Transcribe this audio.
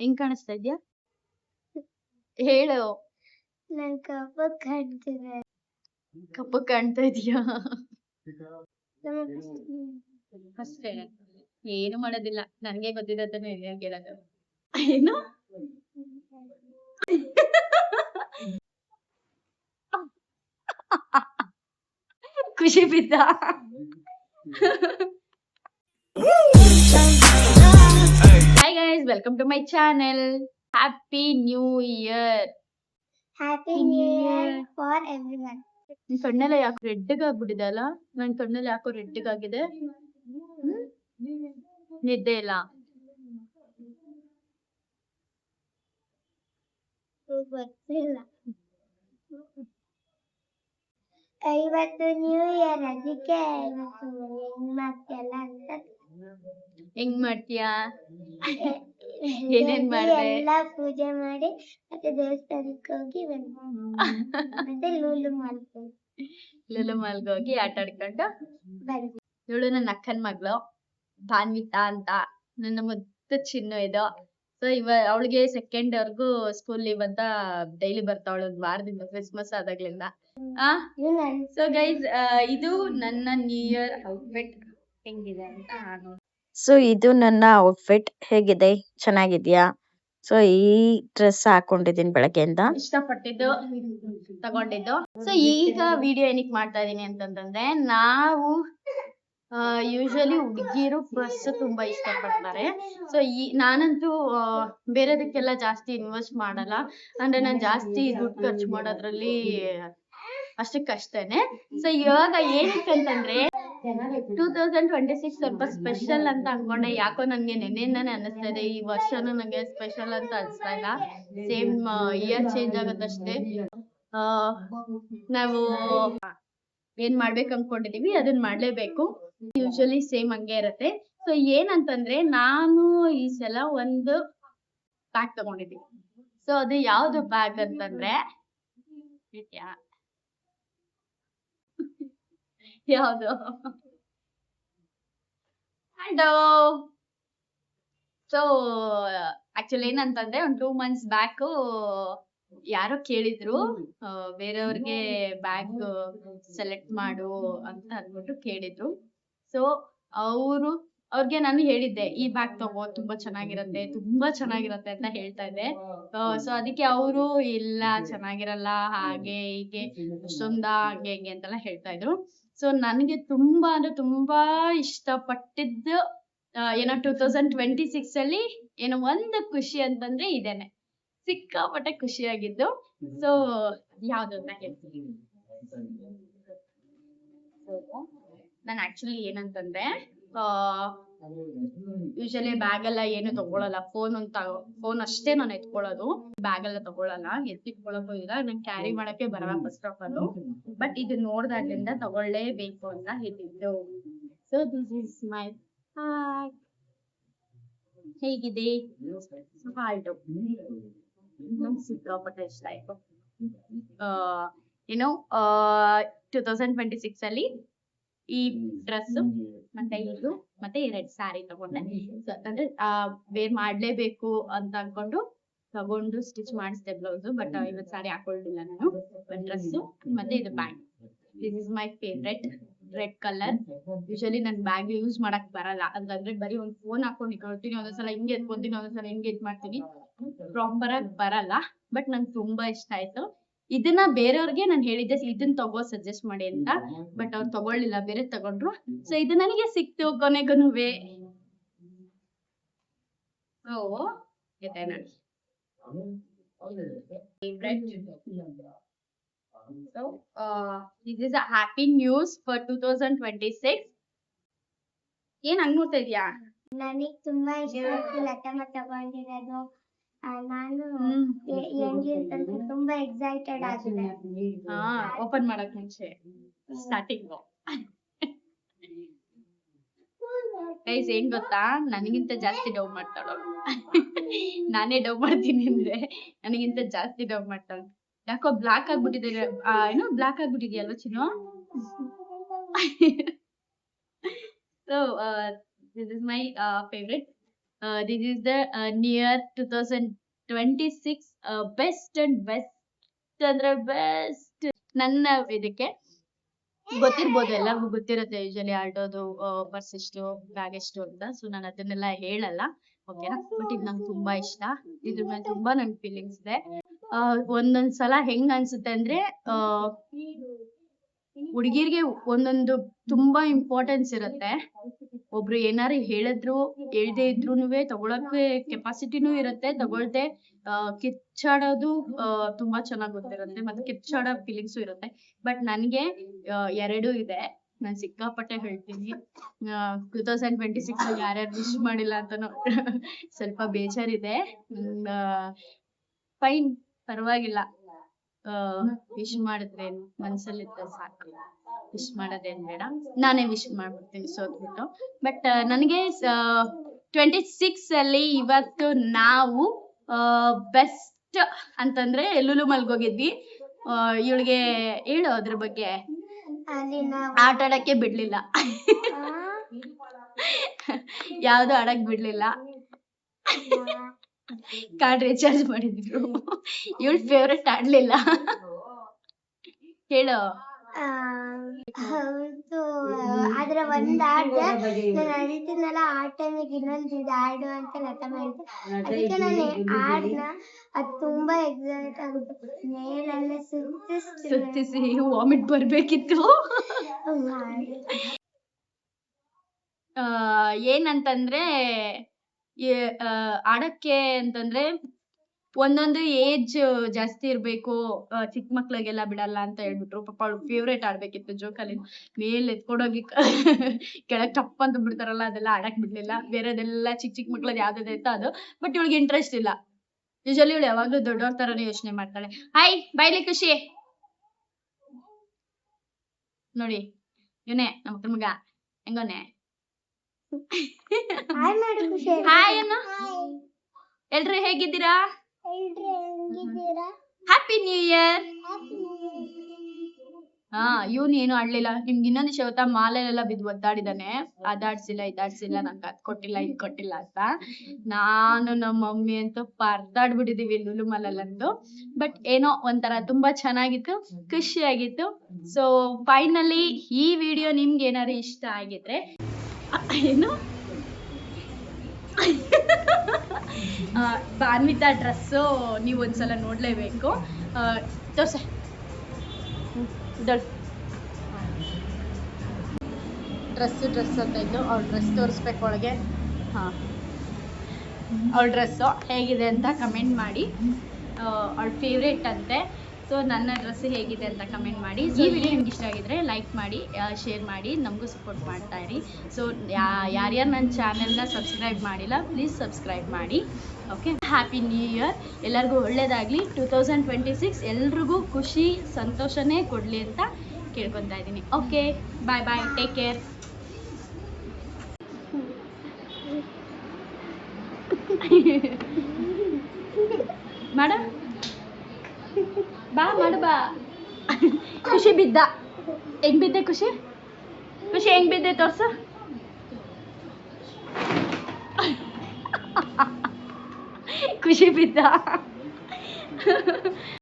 ಹೆಂಗ್ ಕಾಣಿಸ್ತಾ ಇದ್ಯಾ? ಹೇಳು. ನನ್ ಕಪ್ಪ ಕಾಣ್ತಿದೆ ಕಪ್ಪ ಕಾಣ್ತಾ ಇದೀಯಾ? ಅಷ್ಟೇ. ಏನು ಮಾಡೋದಿಲ್ಲ. ನನ್ಗೆ ಗೊತ್ತಿದ್ದದನ್ನ ಏನ್ ಕೇಳೋದು. ಏನು? ಖುಷಿ ಬಿದ್ದ? Welcome to my channel happy new year happy new year for everyone ನಿನ್ ಕಣ್ಣೆಲ್ಲ ಯಾಕೆ ರೆಡ್ಗೆ ಆಗ್ಬಿಟ್ಟಿದೆ ಅಲ್ಲ ನನ್ ಕಣ್ಣೆಲ್ಲ ಯಾಕೋ ರೆಡ್ಗೆ ಆಗಿದೆ? ನಿದ್ದೆ ಇಲ್ಲ. ಗೊತ್ತಿಲ್ಲ ಇವತ್ತು ನ್ಯೂ ಇಯರ್ ಅದಕ್ಕೆ ಹೆಂಗ್ ಮಾಡ್ತೀಯಲ್ಲ ಅಂತ. ಹೆಂಗ್ ಮಾಡ್ತೀಯಾ? ಏನೇನ್ ಮಾಡ್ದೆ? ಎಲ್ಲ ಪೂಜೆ ಮಾಡಿ ಮತ್ತೆ ದೇವಸ್ಥಾನಕ್ಕೆ ಹೋಗಿ. ಮತ್ತೆ ಲೂಲು ಮಾಲ್ ಲೂಲು ಮಾಲ್ಗೆ ಹೋಗಿ ಆಟ ಆಡ್ಕೊಂಡು ಬಂದ್ವಿ ಇವಳು ನನ್ನ ಅಕ್ಕನ ಮಗಳು ಭಾನ್ವಿತಾ ಅಂತ. ನನ್ನ ಮುದ್ದು ಚಿನ್ನು ಇದು. ಸೊ ಇವ ಅವಳಿಗೆ ಸೆಕೆಂಡ್ ವರ್ಗು ಸ್ಕೂಲ್ ಲೀವ್ ಅಂತ ಡೈಲಿ ಬರ್ತಾವಳು ಒಂದ್ ವಾರದಿಂದ ಕ್ರಿಸ್ಮಸ್ ಆದಾಗ್ಲಿಂದ. ಸೊ ಗೈಸ್ ಇದು ನನ್ನ ನ್ಯೂ ಇಯರ್ ಔಟ್ಫಿಟ್ ಹೆಂಗಿದೆ ಅಂತ ನೋಡಿ ಸೊ ಇದು ನನ್ನ ಔಟ್ಫಿಟ್ ಹೇಗಿದೆ? ಚೆನ್ನಾಗಿದ್ಯಾ? ಸೊ ಈ ಡ್ರೆಸ್ ಹಾಕೊಂಡಿದ್ದೀನಿ ಬೆಳಗ್ಗೆಯಿಂದ. ಇಷ್ಟಪಟ್ಟಿದ್ದು ತಗೊಂಡಿದ್ದು. ಸೊ ಈಗ ವಿಡಿಯೋ ಏನಕ್ಕೆ ಮಾಡ್ತಾ ಇದೀನಿ ಅಂತಂದ್ರೆ ನಾವು ಯೂಶಲಿ ಹುಡುಗಿರು ಡ್ರೆಸ್ ತುಂಬಾ ಇಷ್ಟಪಡ್ತಾರೆ. ಸೊ ಈ ನಾನಂತೂ ಬೇರೆದಕ್ಕೆಲ್ಲ ಜಾಸ್ತಿ ಇನ್ವೆಸ್ಟ್ ಮಾಡಲ್ಲ. ಅಂದ್ರೆ ನಾನು ಜಾಸ್ತಿ ದುಡ್ಡು ಖರ್ಚು ಮಾಡೋದ್ರಲ್ಲಿ ಅಷ್ಟಕ್ಕಷ್ಟೇನೆ. ಸೊ ಇವಾಗ ಏನಕ್ಕೆ ಅಂತಂದ್ರೆ ಟೂ ತೌಸಂಡ್ ಟ್ವೆಂಟಿ ಸಿಕ್ಸ್ ಸ್ವಲ್ಪ ಸ್ಪೆಷಲ್ ಅಂತ ಅನ್ಕೊಂಡೆ ಯಾಕೋ ನಂಗೆ ನೆನ್ನೆಯಿಂದಾನೆ ಅನಿಸ್ತಾ ಇದೆ. ಈ ವರ್ಷನೂ ನಂಗೆ ಸ್ಪೆಷಲ್ ಅಂತ ಅನ್ಸ್ತಾ ಇಲ್ಲ. ಸೇಮ್ ಇಯರ್ ಚೇಂಜ್ ಆಗತ್ತಷ್ಟೇ ನಾವು ಏನ್ ಮಾಡ್ಬೇಕು ಅನ್ಕೊಂಡಿದೀವಿ ಅದನ್ನ ಮಾಡ್ಲೇಬೇಕು. ಯೂಶಲಿ ಸೇಮ್ ಹಂಗೆ ಇರತ್ತೆ. ಸೊ ಏನಂತಂದ್ರೆ ನಾನು ಈ ಸಲ ಒಂದು ಬ್ಯಾಗ್ ತಗೊಂಡಿದ್ದೀನಿ. ಸೊ ಅದು ಯಾವ್ದು ಬ್ಯಾಗ್ ಅಂತಂದ್ರೆ ಇದ್ಯಾ? ಯಾವ್ದು? ಹಲೋ ಸೊ ಆಕ್ಚುಲಿ ಏನಂತಂದ್ರೆ ಒಂದ್ ಟೂ ಮಂತ್ಸ್ ಬ್ಯಾಕ್ ಯಾರೋ ಕೇಳಿದ್ರು ಬೇರೆಯವ್ರಿಗೆ ಬ್ಯಾಗ್ ಸೆಲೆಕ್ಟ್ ಮಾಡು ಅಂತ ಅಂದ್ಬಿಟ್ಟು ಕೇಳಿದ್ರು. ಸೊ ಅವರು, ಅವ್ರಿಗೆ ನಾನು ಹೇಳಿದ್ದೆ, ಈ ಬ್ಯಾಗ್ ತಗೋ, ತುಂಬಾ ಚೆನ್ನಾಗಿರತ್ತೆ ತುಂಬಾ ಚೆನ್ನಾಗಿರತ್ತೆ ಅಂತ ಹೇಳ್ತಾ ಇದ್ದೆ. ಸೊ ಅದಕ್ಕೆ ಅವರು, ಇಲ್ಲ, ಚೆನ್ನಾಗಿರಲ್ಲ, ಹಾಗೆ ಹೀಗೆ ಅಷ್ಟೊಂದ ಹಂಗೆ, ಹಿಂಗೆ ಅಂತೆಲ್ಲ ಹೇಳ್ತಾ ಇದ್ರು. ಸೊ ನನಗೆ ತುಂಬಾ ಅಂದ್ರೆ ತುಂಬಾ ಇಷ್ಟಪಟ್ಟಿದ್ದು ಆ, ಏನೋ ಟೂ ತೌಸಂಡ್ ಟ್ವೆಂಟಿ ಸಿಕ್ಸ್ ಅಲ್ಲಿ ಏನೋ ಒಂದು ಖುಷಿ ಅಂತಂದ್ರೆ ಇದೇನೆ. ಸಿಕ್ಕಾಪಟ್ಟೆ ಖುಷಿಯಾಗಿದ್ದು. ಸೊ ಯಾವ್ದು ಅಂತ ಹೇಳ್ತೀನಿ ನಾನು ಆಕ್ಚುಲಿ ಏನಂತಂದ್ರೆ ಯೂಶಲಿ ಬ್ಯಾಗ್ ಎಲ್ಲ ಏನು ತಗೊಳಲ್ಲ. ಫೋನ್ ಅಂತ ಫೋನ್ ಅಷ್ಟೇ ನಾನು ಎತ್ಕೊಳ್ಳೋದು. ಬ್ಯಾಗ್ ಎಲ್ಲ ತಗೊಳಲ್ಲ. ಎತ್ತಿಟ್ಕೊಳಕ್ಕೂ ಇಲ್ಲ. ನಂಗೆ ಕ್ಯಾರಿ ಮಾಡಕ್ಕೆ ಬರಲ್ಲ ಫಸ್ಟ್ ಆಫ್ ಆಲ್ ಬಟ್ ಇದು ನೋಡ್ದಾಗ್ಲಿಂದ ತಗೊಳ್ಳೇಬೇಕು ಅಂತ ಹೇಳಿದ್ದು ಸೊ ದಿಸ್ ಇಸ್ ಮೈ ಹೇಗಿದೆ? ಹಾಲ್ಟು ನಂಗೆ ಸಿಕ್ಕಾಪಟ್ಟೆ ಇಷ್ಟ ಆಯ್ತು. ಏನೋ ಟೂ ತೌಸಂಡ್ ಟ್ವೆಂಟಿ ಸಿಕ್ಸ್ ಅಲ್ಲಿ ಈ ಡ್ರೆಸ್ ಮತ್ತೆ ಇದು ಮತ್ತೆ ಎರಡ್ ಸ್ಯಾರಿ ತಗೊಂಡೆ. ಅಂದ್ರೆ ಆ ವೇರ್ ಮಾಡ್ಲೇಬೇಕು ಅಂತ ಅನ್ಕೊಂಡು ತಗೊಂಡು ಸ್ಟಿಚ್ ಮಾಡಿಸಿದೆ ಬ್ಲೌಸ್ ಬಟ್ ಇವತ್ತು ಸಾರಿ ಹಾಕೊಳ್ಳಿಲ್ಲ ನಾನು. ಡ್ರೆಸ್ ಮತ್ತೆ ಇದು bag this is my favourite red colour usually ನನ್ ಬ್ಯಾಗ್ ಯೂಸ್ ಮಾಡಕ್ ಬರಲ್ಲ. ಅಂತಂದ್ರೆ ಬರೀ ಒಂದ್ ಫೋನ್ ಹಾಕೊಂಡು ಇಟ್ಕೊಳ್ತೀನಿ ಒಂದೊಂದ್ಸಲ ಹಿಂಗೆ ಎತ್ಕೊಂತೀನಿ ಒಂದೊಂದ್ಸಲ ಹಿಂಗೆ ಇದ್ ಮಾಡ್ತೀನಿ. ಪ್ರಾಪರ್ ಆಗಿ ಬರಲ್ಲ ಬಟ್ ನಂಗೆ ತುಂಬಾ ಇಷ್ಟ ಆಯ್ತು. ಇದನ್ನ ಬೇರೆಯವ್ರಿಗೆ ನಾನು ಹೇಳಿದ್ದೆ ಇದನ್ನ ತಗೋ ಸಜೆಸ್ಟ್ ಮಾಡಿ ಅಂತ. ಬಟ್ ಅವ್ರು ತಗೊಳ್ಳಿಲ್ಲ ಬೇರೆ ತಗೊಂಡ್ರು. ಸೊ ಇದು ನನಗೆ ಸಿಕ್ತು ಕೊನೆಗೂನುವೆ ಸೊ ಇದೆ ನೋಡಿ so this is a happy news for two thousand twenty six ಏನ್ ಹಂಗ್ ನೋಡ್ತಾ ಇದೀಯಾ? ನನಗ್ ತುಂಬಾ ಇಷ್ಟ ಆಯ್ತು ಲತಮ್ಮ ತಗೊಂಡಿರೋದು. ನಾನು ತುಂಬಾ ಎಕ್ಸೈಟೆಡ್ ಆಗಿದೆ ಹಾ ಓಪನ್ ಮಾಡಕ್ ಮುಂಚೆ. ಸ್ಟಾರ್ಟಿಂಗ್ ಗೈಸ್ ಏನ್ ಗೊತ್ತಾ? ನನಗಿಂತ ಜಾಸ್ತಿ ಡವ್ ಮಾಡ್ತಾಳ ನಾನೇ ಡವ್ ಮಾಡ್ತೀನಿ ಅಂದ್ರೆ ನನಗಿಂತ ಜಾಸ್ತಿ ಡವ್ ಮಾಡ್ತಾಳ. ಯಾಕೋ ಬ್ಲಾಕ್ ಆಗ್ಬಿಟ್ಟಿದೆ ಏನೋ ಬ್ಲಾಕ್ ಆಗ್ಬಿಟ್ಟಿದ್ಯಲ್ವಾ ಚಿನ್ನು? So this is my favourite this is the near two thousand twenty six best and best ಅಂದ್ರೆ ಬೆಸ್ಟ್ ನನ್ನ ಇದಕ್ಕೆ ಗೊತ್ತಿರ್ಬೋದು ಎಲ್ಲರಿಗೂ ಗೊತ್ತಿರುತ್ತೆ ಯೂಶಲಿ ಆಟೋದು ಪರ್ಸ್ ಎಷ್ಟು ಬ್ಯಾಗ್ ಎಷ್ಟು ಅಂತ. ಸೊ ನಾನು ಅದನ್ನೆಲ್ಲ ಹೇಳಲ್ಲ. ಓಕೆನಾ ಬಟ್ ಇದು ನಂಗೆ ತುಂಬಾ ಇಷ್ಟ. ಇದ್ರ ಮೇಲೆ ತುಂಬಾ ನನ್ ಫೀಲಿಂಗ್ಸ್ ಇದೆ. ಒಂದೊಂದ್ ಸಲ ಹೆಂಗ್ ಅನ್ಸುತ್ತೆ ಅಂದ್ರೆ ಹುಡುಗಿರ್ಗೆ ಒಂದೊಂದು ತುಂಬಾ ಇಂಪಾರ್ಟೆನ್ಸ್ ಇರುತ್ತೆ. ಒಬ್ರು ಏನಾರು ಹೇಳಿದ್ರು, ಹೇಳ್ದೆ ಇದ್ರೂನುವೆ ತಗೊಳಕ್ಕೆ ಕೆಪಾಸಿಟಿನೂ ಇರುತ್ತೆ. ತಗೊಳ್ದೆ ಕಿಚ್ಚಾಡೋದು ತುಂಬಾ ಚೆನ್ನಾಗ್ ಗೊತ್ತಿರುತ್ತೆ. ಮತ್ತೆ ಕಿಚ್ಚಾಡೋ ಫೀಲಿಂಗ್ಸು ಇರುತ್ತೆ. ಬಟ್ ನನ್ಗೆ ಎರಡು ಇದೆ. ನಾನ್ ಸಿಕ್ಕಾಪಟ್ಟೆ ಹೇಳ್ತೀನಿ. ಟೂ ತೌಸಂಡ್ ಟ್ವೆಂಟಿ ಸಿಕ್ಸ್ ಯಾರ್ಯಾರು ವಿಶ್ ಮಾಡಿಲ್ಲ ಅಂತಾನು ಸ್ವಲ್ಪ ಬೇಜಾರಿದೆ. ಫೈನ್ ಪರವಾಗಿಲ್ಲ. ವಿಶ್ ಮಾಡಿದ್ರೆ ಮನ್ಸಲ್ಲಿದ್ದ ಸಾಕು. ವಿಶ್ ಮಾಡೋದೇನ್ ಬೇಡ. ನಾನೇ ವಿಶ್ ಮಾಡ್ಬಿಡ್ತೀನಿ ಸೋತ್ಬಿಟ್ಟು. ಬಟ್ ನನಗೆ ಟ್ವೆಂಟಿ ಸಿಕ್ಸ್ ಅಲ್ಲಿ ಇವತ್ತು ನಾವು ಬೆಸ್ಟ್ ಅಂತಂದ್ರೆ ಲುಲು ಮಲ್ಗೋಗಿದ್ವಿ. ಇವಳಿಗೆ ಹೇಳು ಅದ್ರ ಬಗ್ಗೆ. ಆಟ ಆಡಕ್ಕೆ ಬಿಡ್ಲಿಲ್ಲ. ಯಾವ್ದು ಆಡಕ್ ಬಿಡ್ಲಿಲ್ಲ. ಕಾರ್ಡ್ ರೀಚಾರ್ಜ್ ಮಾಡಿದ್ರು. ಇವಳ ಫೇವ್ರೆಟ್ ಆಡ್ಲಿಲ್ಲ. ಹೇಳು. ಆ, ಹೌದು. ಆದ್ರೆ ಒಂದ್ ಆಡ್ದೆ ನಾನು ಅರಿತಿದ್ನಲ್ಲ ಆ ಟೈಮಿಗೆ ಇನ್ನೊಂದು ಇದು ಆಡು ಅಂತ ನಟ ಮಾಡಿದ್ದೆ. ಅದಕ್ಕೆ ನಾನು ಆಡ್ನ ಅದು ತುಂಬಾ ಎಕ್ಸೈಟ್ ಆಗುತ್ತೆ. ಮೇಲೆಲ್ಲ ಸುತ್ತಿಸ್ತೀನಿ ಸುತ್ತಿಸಿ ವಾಮಿಟ್ ಬರ್ಬೇಕಿತ್ತು. ಆ, ಏನಂತಂದ್ರೆ ಆಡಕ್ಕೆ ಅಂತಂದ್ರೆ ಒಂದೊಂದು ಏಜ್ ಜಾಸ್ತಿ ಇರ್ಬೇಕು. ಚಿಕ್ಕ ಮಕ್ಳಿಗೆಲ್ಲ ಬಿಡಲ್ಲ ಅಂತ ಹೇಳ್ಬಿಟ್ರು. ಪಾಪ ಅವ್ಳು ಫೇವ್ರೇಟ್ ಆಡ್ಬೇಕಿತ್ತು ಜೋಕಾಲಿ ಮೇಲ್ ಎತ್ಕೊಂಡೋಗಿ ಕೆಳಗ್ ಟಪ್ ಅಂತ ಬಿಡ್ತಾರಲ್ಲ, ಅದೆಲ್ಲ ಆಡಕ್ ಬಿಡ್ಲಿಲ್ಲ. ಬೇರೆದೆಲ್ಲ ಚಿಕ್ಕ ಚಿಕ್ಕ ಮಕ್ಳದ್ ಯಾವ್ದಿದೆ ಇತ್ತು ಅದು. ಬಟ್ ಇವಳಿಗೆ ಇಂಟ್ರೆಸ್ಟ್ ಇಲ್ಲ. ಯೂಶಲಿ ಇವಳು ಯಾವಾಗ್ಲೂ ದೊಡ್ಡವ್ರ ತರನೇ ಯೋಚನೆ ಮಾಡ್ತಾಳೆ. ಹಾಯ್ ಬೈಲಿ ಖುಷಿ. ನೋಡಿ, ಇವನೇ, ನಮ್ಮ ಮಗ. ಹೆಂಗೋನೆ ಹಾಯ್ ಮಾಡು ಹಾಯ್ ಅನ್ನು ಎಲ್ರು ಹೇಗಿದ್ದೀರಾ? ಎಲ್ರು ಹೆಂಗಿದ್ದೀರಾ? ಹ್ಯಾಪಿ ನ್ಯೂ ಇಯರ್ ಹಾ ಇವನ್ ಏನು ಆಡ್ಲಿಲ್ಲ ನಿಮ್ಗೆ ಇನ್ನೊಂದು ಶಿವತ ಮಾಲೆಲ್ಲ ಬಿದ್ದು ಒದ್ದಾಡಿದಾನೆ. ಅದಾಡ್ಸಿಲ್ಲ ಇದಾಡ್ಸಿಲ್ಲ ನಂಗೆ ಅದ್ ಕೊಟ್ಟಿಲ್ಲ ಇದ್ ಕೊಟ್ಟಿಲ್ಲ ಅಂತ. ನಾನು ನಮ್ಮ ಮಮ್ಮಿ ಅಂತೂ ಪರ್ದಾಡ್ಬಿಟ್ಟಿದೀವಿ ಲುಲು ಮಲಲ್ಲಂದು ಬಟ್ ಏನೋ ಒಂಥರ ತುಂಬಾ ಚೆನ್ನಾಗಿತ್ತು ಖುಷಿಯಾಗಿತ್ತು. ಸೊ ಫೈನಲಿ ಈ ವಿಡಿಯೋ ನಿಮ್ಗೆ ಏನಾದ್ರು ಇಷ್ಟ ಆಗಿದ್ರೆ ಏನು? ಬಾನ್ವಿತಾ ಡ್ರೆಸ್ಸು ನೀವು ಒಂದ್ಸಲ ನೋಡ್ಲೇಬೇಕು. ತೋರ್ಸೆ. ಡ್ರೆಸ್ಸು ಡ್ರೆಸ್ ಅಂತ ಇದ್ದು ಅವ್ಳ ಡ್ರೆಸ್ ತೋರಿಸ್ಬೇಕು ಒಳಗೆ ಹಾಂ. ಅವಳ ಡ್ರೆಸ್ಸು ಹೇಗಿದೆ ಅಂತ ಕಮೆಂಟ್ ಮಾಡಿ. ಅವಳ ಫೇವ್ರೇಟ್ ಅಂತೆ. ಸೊ ನನ್ನ ಡ್ರೆಸ್ ಹೇಗಿದೆ ಅಂತ ಕಮೆಂಟ್ ಮಾಡಿ. ಈ ವಿಡಿಯೋ ನಿಮ್ಗೆ ಇಷ್ಟ ಆಗಿದ್ರೆ ಲೈಕ್ ಮಾಡಿ ಶೇರ್ ಮಾಡಿ ನಮಗೂ ಸಪೋರ್ಟ್ ಮಾಡ್ತಾ ಇರಿ. ಸೊ ಯಾರ್ಯಾರು ನನ್ನ ಚಾನೆಲ್ನ ಸಬ್ಸ್ಕ್ರೈಬ್ ಮಾಡಿಲ್ಲ ಪ್ಲೀಸ್ ಸಬ್ಸ್ಕ್ರೈಬ್ ಮಾಡಿ. ಓಕೆ ಹ್ಯಾಪಿ ನ್ಯೂ ಇಯರ್ ಎಲ್ಲರಿಗೂ ಒಳ್ಳೇದಾಗಲಿ. ಟೂ ತೌಸಂಡ್ ಟ್ವೆಂಟಿ ಸಿಕ್ಸ್ ಎಲ್ರಿಗೂ ಖುಷಿ ಸಂತೋಷನೇ ಕೊಡಲಿ ಅಂತ ಕೇಳ್ಕೊತಾ ಇದ್ದೀನಿ. Okay bye bye take care ಮಾಡ ಬಾ ಮಾಡು ಬಾ ಖುಷಿ ಬಿದ್ದ ಹೆಂಗ್ ಬಿದ್ದೆ ಖುಷಿ ಖುಷಿ ಹೆಂಗ್ ಬಿದ್ದೆ ತೋರ್ಸು ಖುಷಿ ಬಿದ್ದ